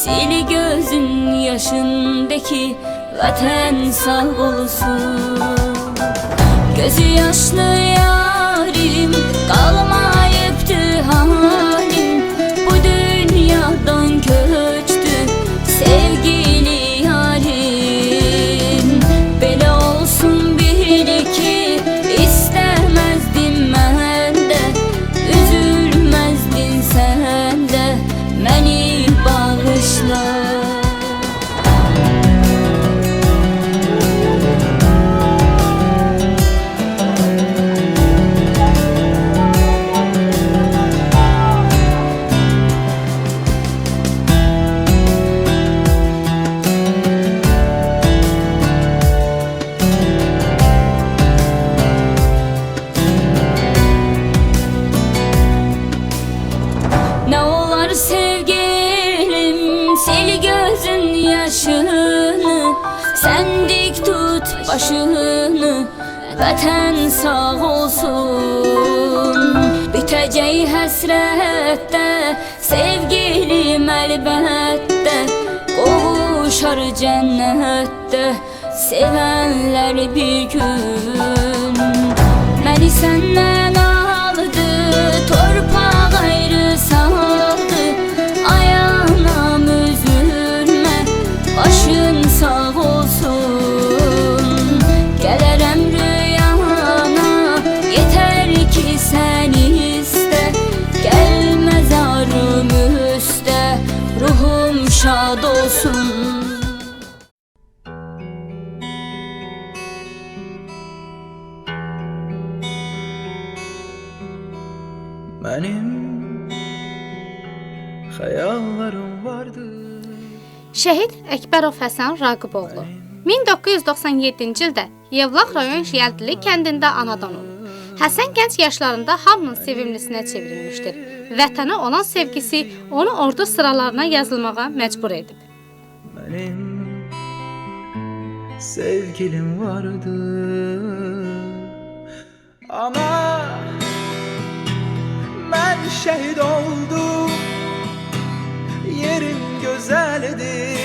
Sil gözün yaşındaki vatan sağ savurusu Gözü yaşlı yarim kalma başını vatan sağ olsun. Biteceği hasrette sevgilim elbette Kavuşar cennette sevenler bir gün. Beni senden Benim hayallerim vardı Şəhid Əkbərov Həsən Raqiboğlu 1997-ci ildə Yevlax rayon Şiyəldili kəndində anadan olub. Həsən gənc yaşlarında hamının sevimlisinə çevrilmişdir. Vətənə olan sevgisi onu ordu sıralarına yazılmağa məcbur edib. Benim sevgilim vardı Ama şehit oldum Yerim güzeldi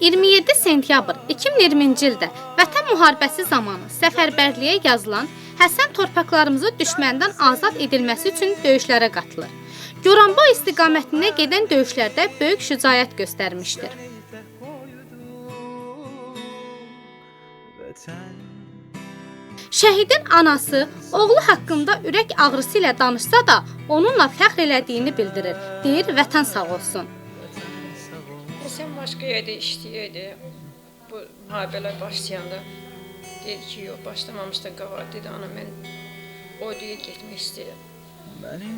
27 sentyabr 2020-ci ildə Vətən müharibəsi zamanı səfərbərliyə yazılan Həsən torpaqlarımızı düşməndən azad edilməsi üçün döyüşlərə qatılır. Goranboy istiqamətinə gedən döyüşlərdə böyük şücaət göstərmişdir. Vatan Şəhidin anası oğlu haqqında ürək ağrısı ilə danışsa da, onunla fəxr elədiyini bildirir. Deyir, vətən sağ olsun. Sen başka yerde işləyirdi. Bu müharibələr başlayanda dedi ki, yox, başlamamışdan qabaq dedi, ana mən o deyil getmək istəyirəm. benim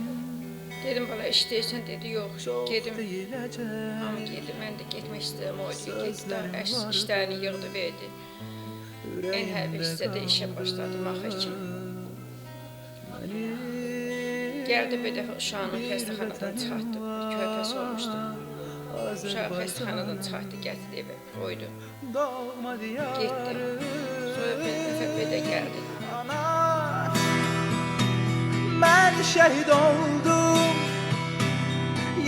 Dedim bala işləyirsən dedi, yox, gedim. Amma dedi, mən də getmək istəyirəm. O deyil, getdi işlərini yığdı, verdi. Ürəyimdə Ən hərbiçdə də işə başladım axı ki. Gəldi bir dəfə uşağını xəstəxanadan çıxartdı, körpəsi olmuşdu. Uşağı xəstəxanadan çıxartdı, gətirdi evə, qoydu. Getdi. Sonra bir dəfə belə gəldi. Mən şəhid oldum,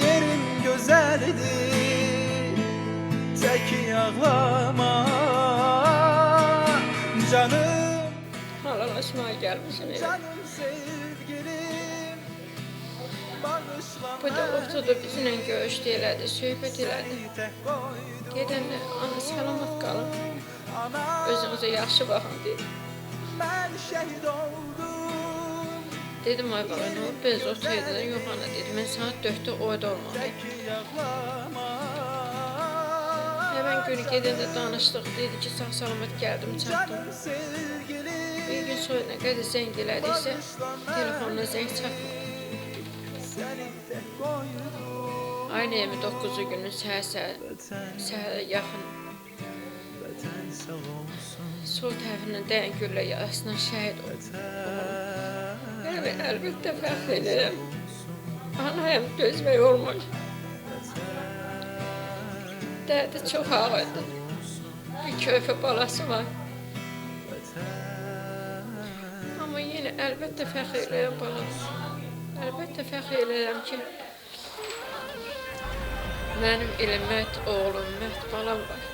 yerim gözəldir, tək ağlamam. Sevgilim Bağışlama Bu da oturdu bizimlə görüşdü elədi, söhbət elədi. Gedəndə ana salamat qalın, özünüzə yaxşı baxın dedi. Dedim ay bala nə olub biz oturdular. Yox ana dedi. Mən saat 4-də orada ağlama Həmin günü gedəndə danışdıq. Dedi ki, sağ salamat gəldim, çatdım. Bir gün sonra nə qədər zəng elədiysə, telefonuna zəng çatmadı. Aynı 29-cu günün səhər-səhər, Vatan, səhərə yaxın sol tərəfindən dəyən güllə yarasından şəhid oldu. Mən əlbəttə fəxr edirəm. Anayım gözmək olmur. Dərdi çox ağırdı. Bir körpə balası var. Yenə əlbəttə fəxr edirəm bala. Əlbəttə fəxr ki, Mənim Elmət oğlum, Məhd balam var.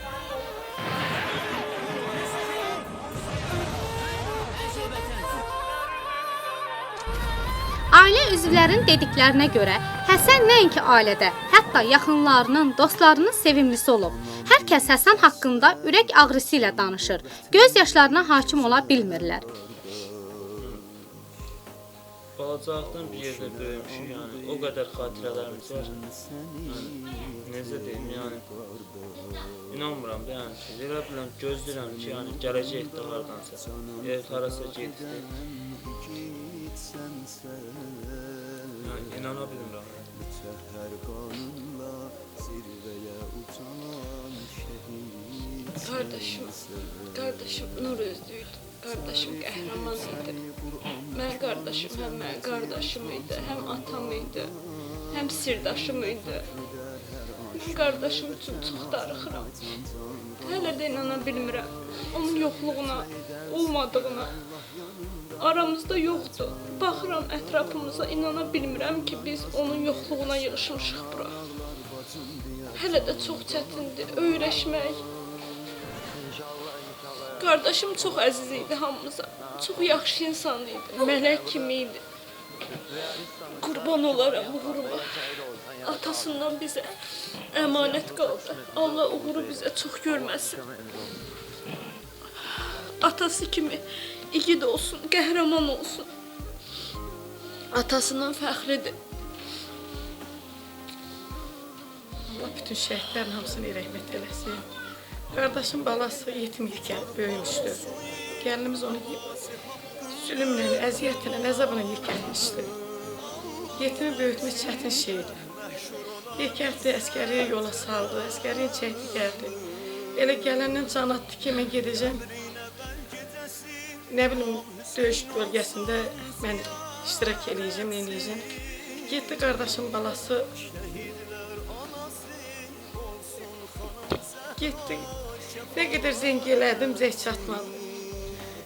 Ailə üzvlərinin dediklərinə görə Həsən nəinki ailədə, hətta yaxınlarının, dostlarının sevimlisi olub. Hər kəs Həsən haqqında ürək ağrısı ilə danışır. Göz yaşlarına hakim ola bilmirlər. Balacaqdan bir yerdə böyümüşük, yəni o qədər xatirələrimiz var. Yəni, necə deyim, yəni inanmıram da, yəni ki, elə biləm, gözləyirəm ki, yəni gələcəkdə hardansa, ev harasa gedib. Yəni inana bilmirəm. Qardaşım, qardaşım nur özlüydü. Qardaşım qəhrəman idi. Mən qardaşım həm mənim qardaşım idi, həm atam idi, həm sirdaşım idi. Mən qardaşım üçün çox darıxıram. Hələ də inana bilmirəm. Onun yoxluğuna, olmadığına. Aramızda yoxdur. Baxıram ətrafımıza inana bilmirəm ki, biz onun yoxluğuna yığışmışıq bura. Hələ də çox çətindir öyrəşmək. Qardaşım çox əziz idi hamımıza. Çox yaxşı insan idi. Mələk kimi idi. Qurban olaram uğuruma. Atasından bizə əmanət qaldı. Allah uğuru bizə çox görməsin. Atası kimi igid olsun, qəhrəman olsun. Atasından fəxridir. Allah bütün şəhidlərin hamısını rəhmət eləsin. Qardaşım balası yetim ikən böyümüşdü. Gəlinimiz onu zülmlə, əziyyətlə, əzabla yekəlmişdi. Yetimi böyütmək çətin şeydir. Yekəldi, əskəri yola saldı, əskərin çəkdi gəldi. Elə gələndən can atdı ki, mən gedəcəm. Nə bilim, döyüş bölgəsində mən iştirak eləyəcəm, eləyəcəm. Getdi qardaşım balası Getdi. Nə qədər zəng elədim, zəng çatmadı.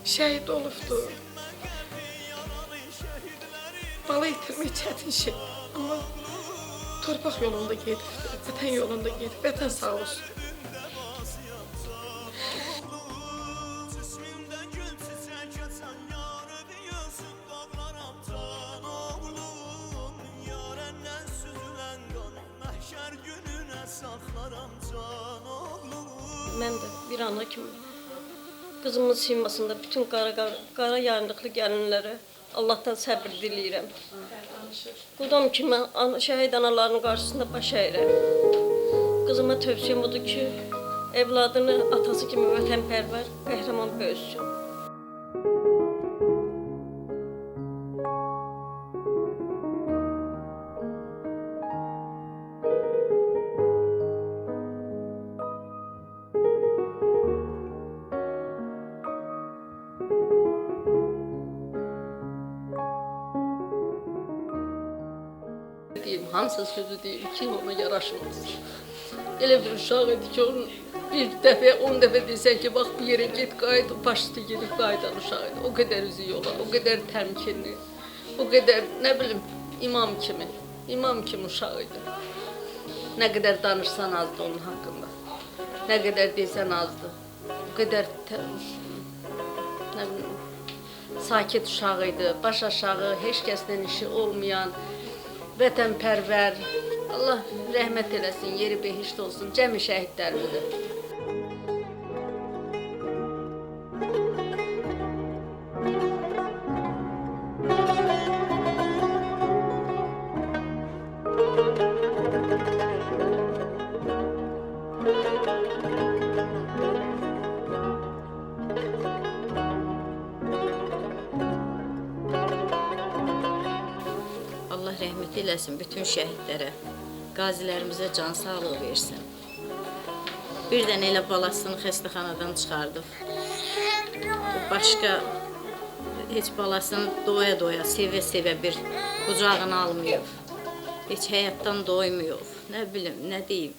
Şəhid olubdu. Bala itirmək çətin şey. Amma torpaq yolunda gedibdi, vətən yolunda gedib, vətən sağ olsun. Mən də bir ana kimi qızımın simasında bütün qara qara, qara yarınlıqlı gəlinlərə Allahdan səbir diləyirəm. Qudam kimi ana, şəhid anaların qarşısında baş əyirəm. Qızıma tövsiyəm odur ki, evladını atası kimi vətənpərvər, qəhrəman böyüsün. Hansı sözü deyim ki, ona yaraşmaz. Elə bir uşaq idi ki, onun bir dəfə, on dəfə desən ki, bax bir yerə get, qayıt, başlı gedib qayıdan uşaq idi. O qədər üzü yola, o qədər təmkinli, o qədər, nə bilim, imam kimi, imam kimi uşaq idi. Nə qədər danışsan azdı onun haqqında. Nə qədər desən azdı. O qədər nə bilim, sakit uşaq idi, baş aşağı, heç kəslə işi olmayan, vətənpərvər. Allah rəhmət eləsin, yeri behişt olsun cəmi şəhidlərimizə. Eləsin bütün şəhidlərə, qazilərimizə can sağlığı versin. Bir dənə elə balasını xəstəxanadan çıxardıb. Başqa heç balasını doya-doya, sevə-sevə bir qucağına almayıb. Heç həyatdan doymayıb. Nə bilim, nə deyim.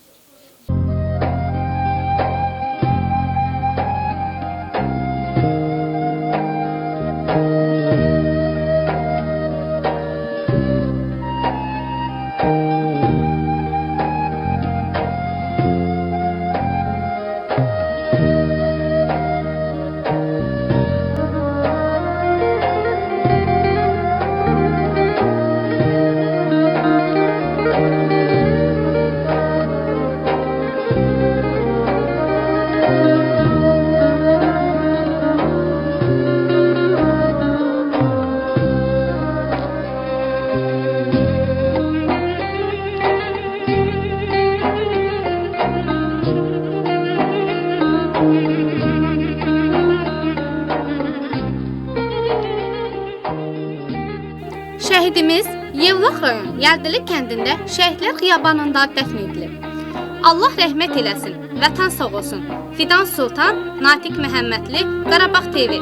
Yevlax rayon Yəldili kəndində Şəhidlər xiyabanında dəfn edilib. Allah rəhmət eləsin. Vətən sağ olsun. Fidan Sultan, Natiq Məhəmmədli, Qarabağ TV.